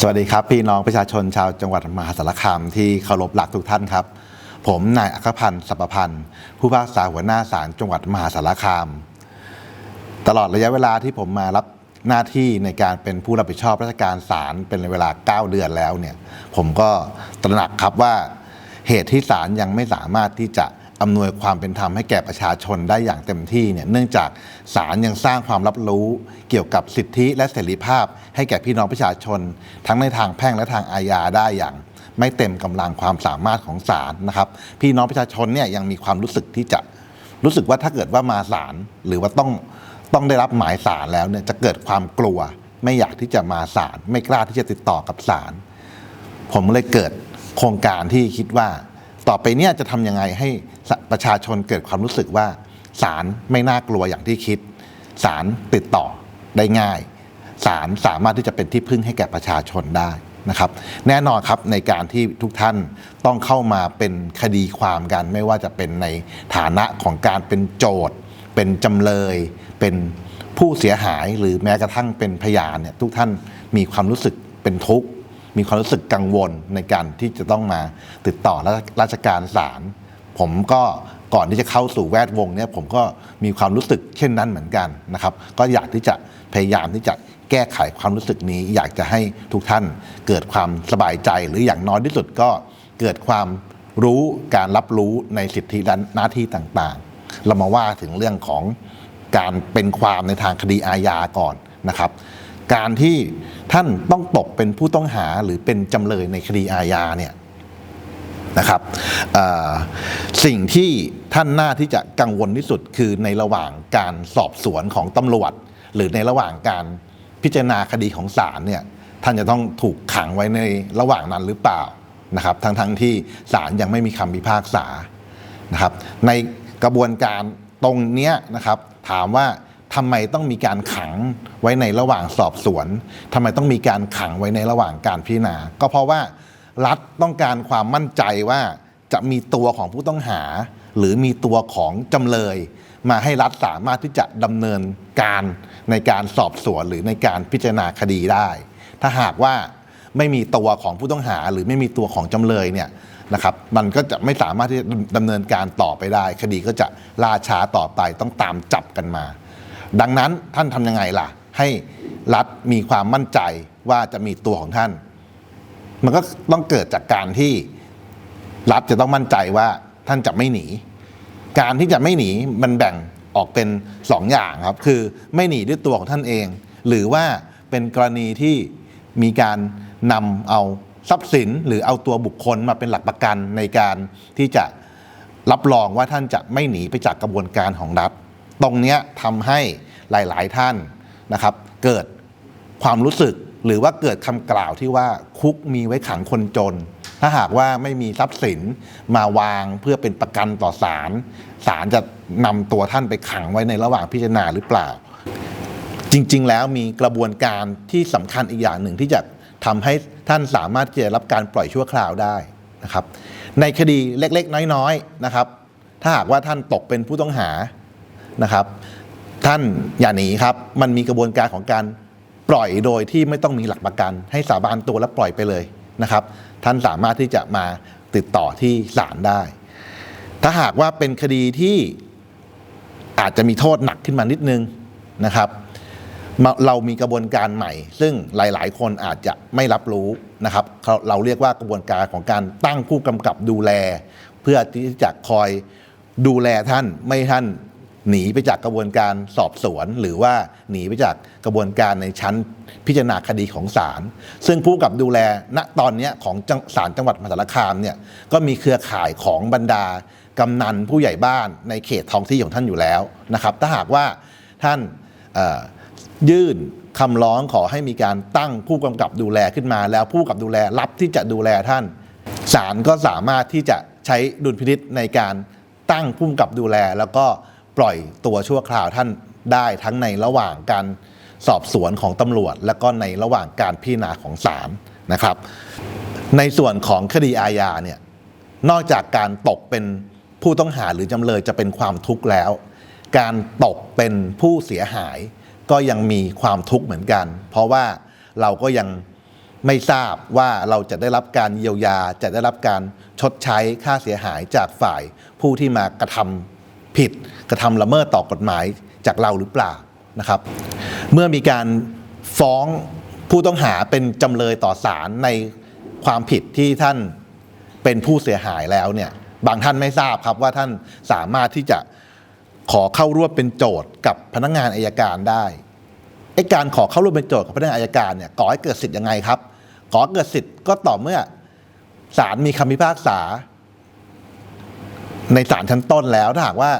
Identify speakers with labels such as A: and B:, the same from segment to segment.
A: สวัสดีครับ พี่น้องประชาชนชาวจังหวัดมหาสารคามที่เคารพหลักทุกท่านครับ ผมนายอัครพันธ์สัพพพันธ์ผู้พิพากษาหัวหน้าศาลจังหวัดมหาสารคาม ตลอดระยะเวลาที่ผมมารับหน้าที่ในการเป็นผู้รับผิดชอบราชการศาลเป็นเวลา 9 เดือนแล้วเนี่ย ผมก็ตระหนักครับว่าเหตุที่ศาลยังไม่สามารถที่จะ อำนวยความเป็นธรรมให้แก่ประชาชนได้อย่างเต็มที่เนี่ยเนื่องจากศาลยังสร้างความรับรู้เกี่ยวกับสิทธิและเสรีภาพ ให้แก่พี่น้องประชาชน ทั้งในทางแพ่งและทางอาญาได้อย่างไม่เต็มกำลังความสามารถของศาลนะครับ พี่น้องประชาชนเนี่ยยังมีความรู้สึกที่จะรู้สึกว่าถ้าเกิดว่ามาศาลหรือว่าต้องต้องได้รับหมายศาลแล้วเนี่ยจะเกิดความกลัว ไม่อยากที่จะมาศาลไม่กล้าที่จะติดต่อกับศาลผมเลยเกิดโครงการที่คิดว่า ต่อไปเนี่ยจะทำยังไงให้ ประชาชนเกิดความรู้สึกว่าศาลไม่น่ากลัวอย่างที่คิดศาลติดต่อได้ง่ายศาลสามารถที่จะเป็นที่พึ่งให้แก่ประชาชนได้นะครับ แน่นอนครับในการที่ทุกท่านต้องเข้ามาเป็นคดีความกัน ไม่ว่าจะเป็นในฐานะของการเป็นโจทย์ เป็นจำเลย เป็นผู้เสียหายหรือแม้กระทั่งเป็นพยานเนี่ยทุกท่านมีความรู้สึกเป็นทุกข์ มีความรู้สึกกังวลในการที่จะต้องมาติดต่อราชการศาล ผมก็ก่อนที่จะเข้าสู่แวดวงเนี่ยผมก็มีความรู้สึกเช่นนั้นเหมือนกันนะครับ ก็อยากที่จะพยายามที่จะแก้ไขความรู้สึกนี้ อยากจะให้ทุกท่านเกิดความสบายใจ หรืออย่างน้อยที่สุดก็เกิดความรู้การรับรู้ในสิทธิและหน้าที่ต่างๆ เรามาว่าถึงเรื่องของการเป็นความในทางคดีอาญาก่อนนะครับ การที่ท่านต้องตกเป็นผู้ต้องหาหรือเป็นจำเลยในคดีอาญาเนี่ย นะครับสิ่งที่ท่านน่าที่จะกังวลที่สุดคือในระหว่างการสอบสวนของตำรวจ หรือในระหว่างการพิจารณาคดีของศาลเนี่ยท่านจะต้องถูกขังไว้ในระหว่างนั้นหรือเปล่านะครับทั้งๆทที่ศาลยังไม่มีคำพิพากษานะครับในกระบวนการตรงเนี้ยนะครับถามว่าทำไมต้องมีการขังไว้ในระหว่างสอบสวนทำไมต้องมีการขังไว้ในระหว่างการพิจารณา ก็เพราะว่า รัฐต้องการความมั่นใจว่าจะมีตัวของผู้ต้องหา หรือมีตัวของจำเลย มาให้รัฐสามารถที่จะดำเนินการในการสอบสวนหรือในการพิจารณาคดีได้ ถ้าหากว่าไม่มีตัวของผู้ต้องหา หรือไม่มีตัวของจำเลยเนี่ยนะครับมันก็จะไม่สามารถที่จะดำเนินการต่อไปได้ คดีก็จะล่าช้าต่อไปต้องตามจับกันมา ดังนั้นท่านทำยังไงล่ะ ให้รัฐมีความมั่นใจว่าจะมีตัวของท่าน มันก็ต้องเกิดจากการที่รัฐจะต้องมั่นใจว่าท่านจะไม่หนี การที่จะไม่หนีมันแบ่งออกเป็นสองอย่างครับ คือไม่หนีด้วยตัวของท่านเอง หรือว่าเป็นกรณีที่มีการนำเอาทรัพย์สินหรือเอาตัวบุคคลมาเป็นหลักประกันในการที่จะรับรองว่าท่านจะไม่หนีไปจากกระบวนการของรัฐ ตรงนี้ทำให้หลาย ๆ ท่านนะครับ เกิดความรู้สึก หรือว่าเกิดคำกล่าวที่ว่าคุกมีไว้ขังคนจน ถ้าหากว่าไม่มีทรัพย์สินมาวางเพื่อเป็นประกันต่อศาลศาลจะนำตัวท่านไปขังไว้ในระหว่างพิจารณาหรือเปล่า จริง ๆ แล้วมีกระบวนการที่สำคัญอีกอย่างหนึ่งที่จะทำให้ท่านสามารถจะรับการปล่อยชั่วคราวได้นะครับ ในคดีเล็กๆ น้อยๆนะครับ ถ้าหากว่าท่านตกเป็นผู้ต้องหานะครับ ท่านอย่าหนีครับ มันมีกระบวนการของการ ปล่อยโดยที่ไม่ต้องมีหลักประกัน ให้สาบานตัวแล้วปล่อยไปเลยนะครับ ท่านสามารถที่จะมาติดต่อที่ศาลได้ ถ้าหากว่าเป็นคดีที่อาจจะมีโทษหนักขึ้นมานิดนึงนะครับ เรามีกระบวนการใหม่ ซึ่งหลาย ๆ คนอาจจะไม่รับรู้นะครับ เราเรียกว่ากระบวนการของการตั้งผู้กำกับดูแล เพื่อที่จะคอยดูแลท่านไม่ท่าน หนีไปจากกระบวนการสอบสวน หรือว่าหนีไปจากกระบวนการในชั้นพิจารณาคดีของศาลซึ่งผู้กับดูแลณตอนนี้ของศาลจังหวัดมหาสารคามเนี่ยก็มีเครือข่ายของบรรดากำนันผู้ใหญ่บ้านในเขตท้องที่ของท่านอยู่แล้วนะครับถ้าหากว่าท่านยื่นคำร้องขอให้มีการตั้งผู้กำกับดูแลขึ้นมา แล้วผู้กับดูแลรับที่จะดูแลท่านศาลก็สามารถที่จะใช้ดุลพินิษในการตั้งผู้กำกับดูแลแล้วก็ ปล่อยตัวชั่วคราวท่านได้ทั้งในระหว่างการสอบสวนของตำรวจ และก็ในระหว่างการพิจารณาของศาลนะครับ ในส่วนของคดีอาญาเนี่ยนอกจากการตกเป็นผู้ต้องหาหรือจำเลยจะเป็นความทุกข์แล้ว การตกเป็นผู้เสียหาย ก็ยังมีความทุกข์เหมือนกัน เพราะว่าเราก็ยังไม่ทราบว่าเราจะได้รับการเยียวยา จะได้รับการชดใช้ค่าเสียหายจากฝ่ายผู้ที่มากระทำ ผิดกระทำละเมิดต่อกฎหมายจากเราหรือเปล่านะครับ เมื่อมีการฟ้องผู้ต้องหาเป็นจำเลยต่อศาลในความผิดที่ท่านเป็นผู้เสียหายแล้วเนี่ยบางท่านไม่ทราบครับว่าท่านสามารถที่จะขอเข้าร่วมเป็นโจทย์กับพนักงานอายการได้ไอ้การขอเข้าร่วมเป็นโจทย์กับพนักงานอายการเนี่ยก่อให้เกิดสิทธิ์ยังไงครับก่อให้เกิดสิทธิ์ก็ต่อเมื่อศาลมีคำพิพากษา ในศาลชั้นต้นแล้วถ้าหากว่า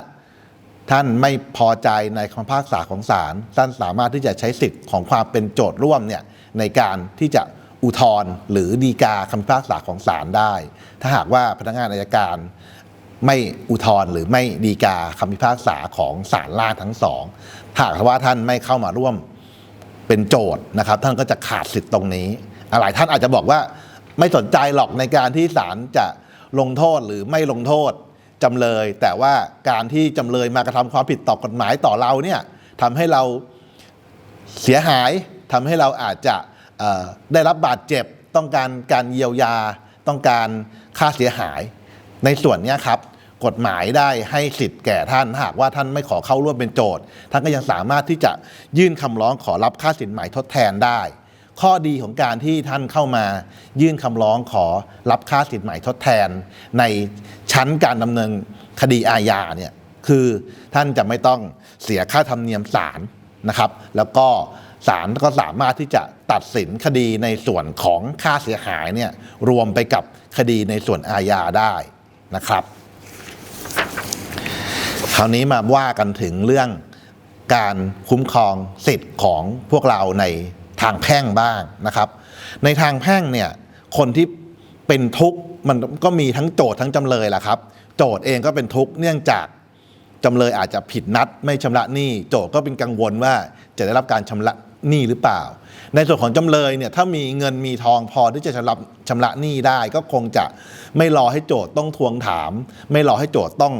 A: ท่านไม่พอใจในคำพิพากษาของศาลท่านสามารถที่จะใช้สิทธิ์ของความเป็นโจทย์ร่วมเนี่ยในการที่จะอุทธรณ์หรือดีกาคำพิพากษาของศาลได้ ถ้าหากว่าพนักงานอายการไม่อุทธรณ์หรือไม่ดีกาคำพิพากษาของศาลล่าทั้งสองถ้าหากว่าท่านไม่เข้ามาร่วมเป็นโจทย์นะครับ ท่านก็จะขาดสิทธิ์ตรงนี้หลายท่านอาจจะบอกว่าไม่สนใจหรอกในการที่ศาลจะลงโทษหรือไม่ลงโทษ จำเลย แต่ว่าการที่จำเลยมากระทำความผิดต่อกฎหมายต่อเราเนี่ยทำให้เราเสียหายทำให้เราอาจจะได้รับบาดเจ็บ ต้องการการเยียวยา ต้องการค่าเสียหาย ในส่วนนี้ครับกฎหมายได้ให้สิทธิ์แก่ท่านหากว่าท่านไม่ขอเข้าร่วมเป็นโจทย์ท่านก็ยังสามารถที่จะยื่นคำร้องขอรับค่าสินไหมทดแทนได้ ข้อดีของการที่ท่านเข้ามา ยื่นคำร้องขอรับค่าสินไหมทดแทน ใน ชั้นการดำเนินคดีอาญาเนี่ยคือท่านจะไม่ต้องเสียค่าธรรมเนียมศาลนะครับ แล้วก็ศาลก็สามารถที่จะตัดสินคดีในส่วนของค่าเสียหายเนี่ยรวมไปกับคดีในส่วนอาญาได้นะครับ คราวนี้มาว่ากันถึงเรื่องการคุ้มครองสิทธิ์ของพวกเราในทางแพ่งบ้างนะครับ ในทางแพ่งเนี่ยคนที่เป็นทุกข์ มันก็มีทั้งโจทย์ทั้งจำเลยแหละครับ โจทย์เองก็เป็นทุกข์เนื่องจากจำเลยอาจจะผิดนัดไม่ชำระหนี้ โจทย์ก็เป็นกังวลว่าจะได้รับการชำระหนี้หรือเปล่า ในส่วนของจำเลยเนี่ยถ้ามีเงินมีทองพอที่จะชำระชำระหนี้ได้ ก็คงจะไม่รอให้โจทย์ต้องทวงถาม ไม่รอให้โจทย์ต้อง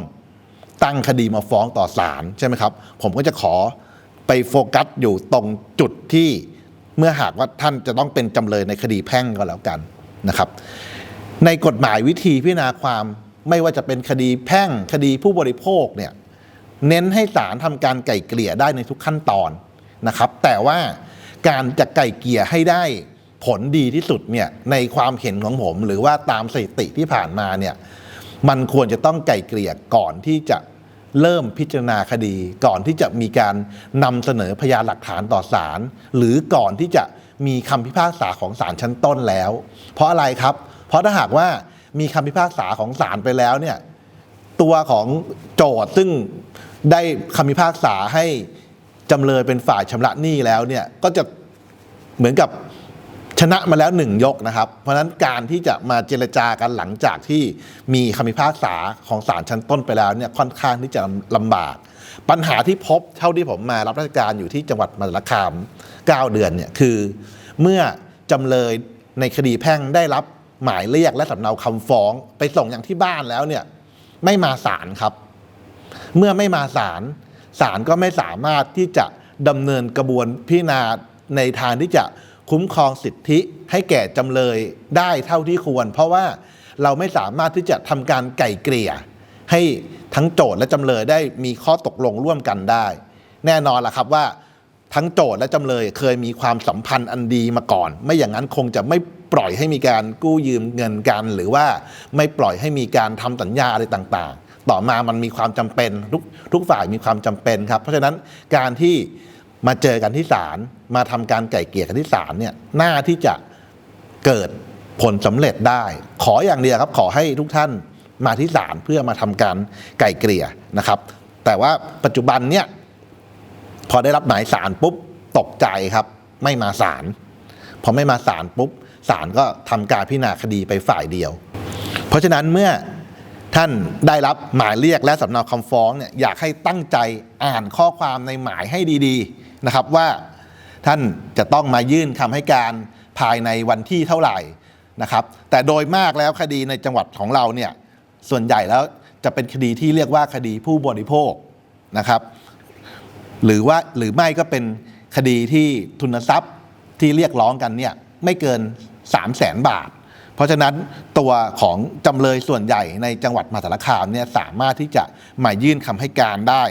A: ตั้งคดีมาฟ้องต่อศาลใช่ไหมครับ ผมก็จะขอไปโฟกัสอยู่ตรงจุดที่เมื่อหากว่าท่านจะต้องเป็นจำเลยในคดีแพ่งก็แล้วกันนะครับ ในกฎหมายวิธีพิจารณาความไม่ว่าจะเป็นคดีแพ่งคดีผู้บริโภคเนี่ยเน้นให้ศาลทำการไก่เกลี่ยได้ในทุกขั้นตอนนะครับ แต่ว่าการจะไก่เกลี่ยให้ได้ผลดีที่สุดเนี่ยในความเห็นของผม หรือว่าตามสถิติที่ผ่านมาเนี่ยมันควรจะต้องไกลเกลี่ยก่อนที่จะเริ่มพิจารณาคดี ก่อนที่จะมีการนำเสนอพยานหลักฐานต่อศาลหรือก่อนที่จะมีคำพิพากษาของศาลชั้นต้นแล้ว เพราะอะไรครับเเพราะถ้าหากว่ามีคำพิพากษาของศาลไปแล้วเนี่ยตัวของโจทย์ซึ่งได้คำพิพากษาให้จำเลยเป็นฝ่ายชำระหนี้แล้วเนี่ยก็จะเหมือนกับชนะมาแล้วหนึ่งยกนะครับ เพราะฉะนั้นการที่จะมาเจรจากันหลังจากที่มีคำพิพากษาของศาลชั้นต้นไปแล้วเนี่ยค่อนข้างที่จะลำบาก ปัญหาที่พบเท่าที่ผมมารับราชการอยู่ที่จังหวัดมหาสารคาม 9 เดือนเนี่ยคือ เมื่อจำเลยในคดีแพ่งได้รับ หมายเรียกและสำเนาคำฟ้อง ไปส่งอย่างที่บ้านแล้วเนี่ย ไม่มาศาลครับ เมื่อไม่มาศาลศาลก็ไม่สามารถที่จะดำเนินกระบวนพิจารณาในทางที่จะคุ้มครองสิทธิให้แก่จำเลยได้เท่าที่ควร เพราะว่าเราไม่สามารถที่จะทำการไก่เกลี่ย ให้ทั้งโจทย์และจำเลยได้มีข้อตกลงร่วมกันได้ แน่นอนล่ะครับว่า ทั้งโจทย์และจำเลยเคยมีความสัมพันธ์อันดีมาก่อน ไม่อย่างนั้นคงจะไม่ปล่อยให้มีการกู้ยืมเงินกัน หรือว่าไม่ปล่อยให้มีการทำสัญญาอะไรต่างๆ ต่อมามันมีความจำเป็นทุกทุกฝ่ายมีความจำเป็นครับ เพราะฉะนั้นการที่มาเจอกันที่ศาลมาทำการไก่เกลี่ยกันที่ศาลเนี่ยน่าที่จะเกิดผลสำเร็จได้ ขออย่างเดียวครับ ขอให้ทุกท่านมาที่ศาลเพื่อมาทำการไก่เกลี่ยนะครับ แต่ว่าปัจจุบันเนี่ย พอได้รับหมายสารปุ๊บตกใจครับไม่มาศาลพอไม่มาศาลปุ๊บศาลก็ทำการพิจารณาคดีไปฝ่ายเดียว เพราะฉะนั้นเมื่อท่านได้รับหมายเรียกและสำเนาคำฟ้องเนี่ยอยากให้ตั้งใจอ่านข้อความในหมายให้ดีๆนะครับว่าท่านจะต้องมายื่นคำให้การภายในวันที่เท่าไหร่นะครับแต่โดยมากแล้วคดีในจังหวัดของเราเนี่ยส่วนใหญ่แล้วจะเป็นคดีที่เรียกว่าคดีผู้บริโภคนะครับ หรือว่าหรือไม่ก็เป็นคดีที่ทุนทรัพย์ที่เรียกร้องกันเนี่ยไม่เกิน 3 0 0แสนบาท เพราะฉะนั้นตัวของจำเลยส่วนใหญ่ในจังหวัดมหาสารคามเนี่ยสามารถที่จะมายื่นคำให้การได้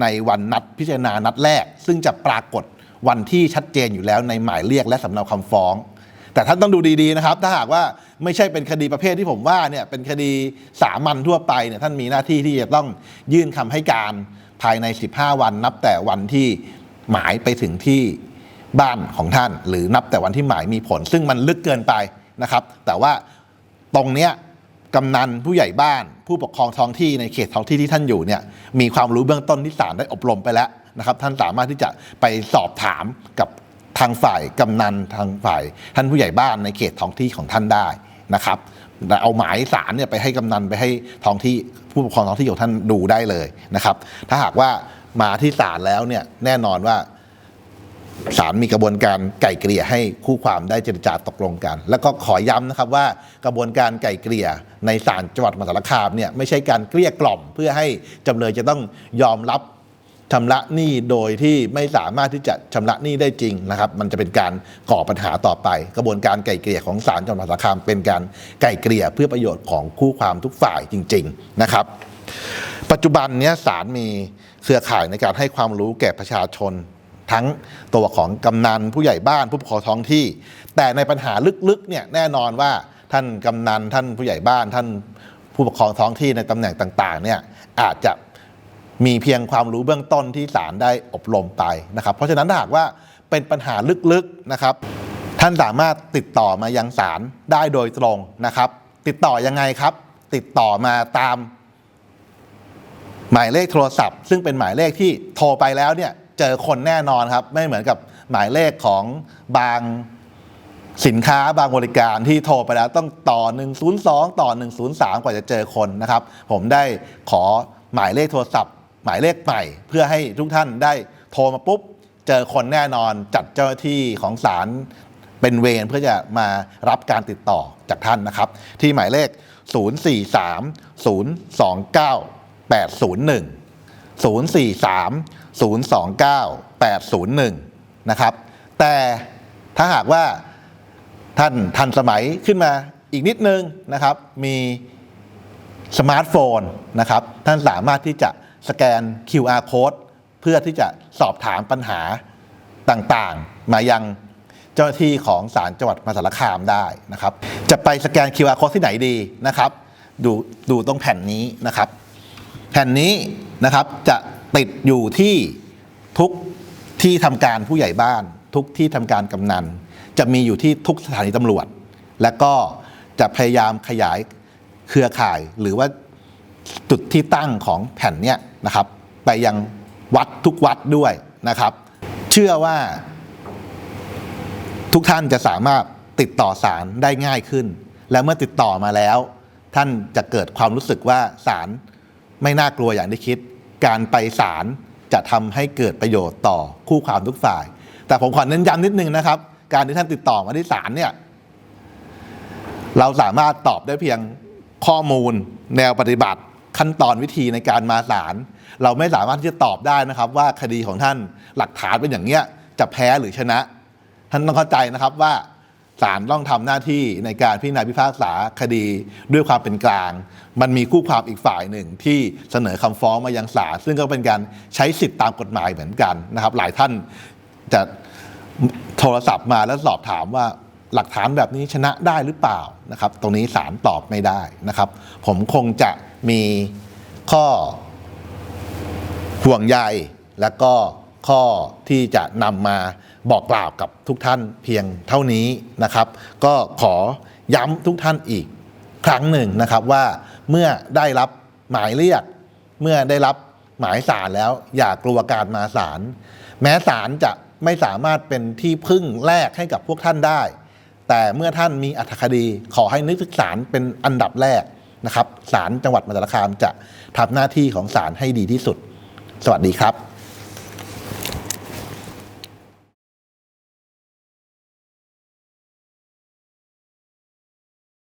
A: ในวันนัดพิจารณานัดแรก ซึ่งจะปรากฏวันที่ชัดเจนอยู่แล้วในหมายเรียกและสำเนาคำฟ้อง แต่ท่านต้องดูดีๆนะครับ ถ้าหากว่าไม่ใช่เป็นคดีประเภทที่ผมว่าเนี่ยเป็นคดีสามัญทั่วไปเนี่ยท่านมีหน้าที่ที่จะต้องยื่นคำให้การ ภายใน 15 วัน นับแต่วันที่หมายไปถึงที่บ้านของท่าน หรือนับแต่วันที่หมายมีผล ซึ่งมันลึกเกินไปนะครับ แต่ว่าตรงเนี้ยกำนันผู้ใหญ่บ้าน ผู้ปกครองท้องที่ในเขตท้องที่ที่ท่านอยู่เนี่ยมีความรู้เบื้องต้นที่ศาลได้อบรมไปแล้วนะครับ ท่านสามารถที่จะไปสอบถามกับทางฝ่ายกำนันทางฝ่ายท่านผู้ใหญ่บ้านในเขตท้องที่ของท่านได้นะครับ เอาหมายสารเนี่ยไปให้กำนันไปให้ท้องที่ผู้ปกครองท้องที่ของท่านดูได้เลยนะครับ ถ้าหากว่ามาที่ศาลแล้วเนี่ยแน่นอนว่าศาลมีกระบวนการไก่เกลี่ยให้คู่ความได้เจรจาตกลงกัน แล้วก็ขอย้ำนะครับว่ากระบวนการไก่เกลี่ยในศาลจังหวัดมหาสารคามเนี่ยไม่ใช่การเกลี้ยกล่อมเพื่อให้จำเลยจะต้องยอมรับ ชำระหนี้โดยที่ไม่สามารถที่จะชำระหนี้ได้จริงนะครับ มันจะเป็นการก่อปัญหาต่อไป กระบวนการไก่เกลี่ยของศาลจังหวัดสารคามเป็นการไก่เกลี่ยเพื่อประโยชน์ของคู่ความทุกฝ่ายจริง ๆนะครับ ปัจจุบันนี้ศาลมีเครือข่ายในการให้ความรู้แก่ประชาชน ทั้งตัวของกำนันผู้ใหญ่บ้านผู้ปกครองท้องที่ แต่ในปัญหาลึกๆเนี่ยแน่นอนว่าท่านกำนันท่านผู้ใหญ่บ้านท่านผู้ปกครองท้องที่ในตำแหน่งต่างๆเนี่ยอาจจะ มีเพียงความรู้เบื้องต้นที่ศาลได้อบรมไปนะครับ เพราะฉะนั้นถ้าหากว่าเป็นปัญหาลึกๆนะครับ ท่านสามารถติดต่อมายังศาลได้โดยตรงนะครับ ติดต่อยังไงครับ ติดต่อมาตาม หมายเลขโทรศัพท์ ซึ่งเป็นหมายเลขที่โทรไปแล้วเนี่ยเจอคนแน่นอนครับ ไม่เหมือนกับหมายเลขของบางสินค้าบางบริการที่โทรไปแล้วต้องต่อ 102 ต่อ 103 กว่าจะเจอคนนะครับ ผมได้ขอหมายเลขโทรศัพท์ หมายเลขใหม่เพื่อให้ทุกท่านได้โทรมาปุ๊บ เจอคนแน่นอนจัดเจ้าหน้าที่ของศาลเป็นเวรเพื่อจะมารับการติดต่อจากท่านนะครับ ที่หมายเลข 043 029 801 043 029 801 นะครับ แต่ถ้าหากว่าท่านทันสมัยขึ้นมาอีกนิดนึงนะครับ มีสมาร์ทโฟนนะครับ ท่านสามารถที่จะ สแกน QR code เพื่อที่จะสอบถามปัญหาต่างๆ มายังเจ้าหน้าที่ของศาลจังหวัดมหาสารคามได้นะครับ จะไปสแกน QR code ที่ไหนดีนะครับ ดูดูตรงแผ่นนี้นะครับ แผ่นนี้นะครับจะติดอยู่ที่ทุกที่ทำการผู้ใหญ่บ้าน ทุกที่ทำการกำนัน จะมีอยู่ที่ทุกสถานีตำรวจ และก็จะพยายามขยายเครือข่ายหรือว่าจุดที่ตั้งของแผ่นเนี้ย นะครับ ไปยังวัดทุกวัดด้วยนะครับ เชื่อว่า ทุกท่านจะสามารถติดต่อศาลได้ง่ายขึ้น และเมื่อติดต่อมาแล้ว ท่านจะเกิดความรู้สึกว่าศาลไม่น่ากลัวอย่างที่คิด การไปศาลจะทำให้เกิดประโยชน์ต่อคู่ความทุกฝ่าย แต่ผมขอเน้นย้ำนิดนึงนะครับ การที่ท่านติดต่อมาที่ศาลเนี่ยเราสามารถตอบได้เพียงข้อมูล แนวปฏิบัติ ขั้นตอนวิธีในการมาศาลเราไม่สามารถที่จะตอบได้นะครับว่าคดีของท่านหลักฐานเป็นอย่างเนี้ยจะแพ้หรือชนะ ท่านต้องเข้าใจนะครับว่าศาลต้องทำหน้าที่ในการพิจารณาพิพากษาคดีด้วยความเป็นกลาง มันมีคู่ความอีกฝ่ายหนึ่งที่เสนอคำฟ้องมายังศาลซึ่งก็เป็นการใช้สิทธิตามกฎหมายเหมือนกันนะครับ หลายท่านจะโทรศัพท์มาแล้วสอบถามว่าหลักฐานแบบนี้ชนะได้หรือเปล่านะครับ ตรงนี้ศาลตอบไม่ได้นะครับ ผมคงจะ มีข้อห่วงใยและก็ข้อที่จะนำมาบอกกล่าวกับทุกท่านเพียงเท่านี้นะครับ ก็ขอย้ำทุกท่านอีกครั้งหนึ่งนะครับว่าเมื่อได้รับหมายเรียก เมื่อได้รับหมายสารแล้วอย่ากลัวการมาศาลแม้ศาลจะไม่สามารถเป็นที่พึ่งแรกให้กับพวกท่านได้ แต่เมื่อท่านมีอัธคดีขอให้นึกถึงศาลเป็นอันดับแรก นะครับศาลจังหวัดมหาสารคามจะทำหน้าที่ของศาลให้ดีที่สุด สวัสดีครับ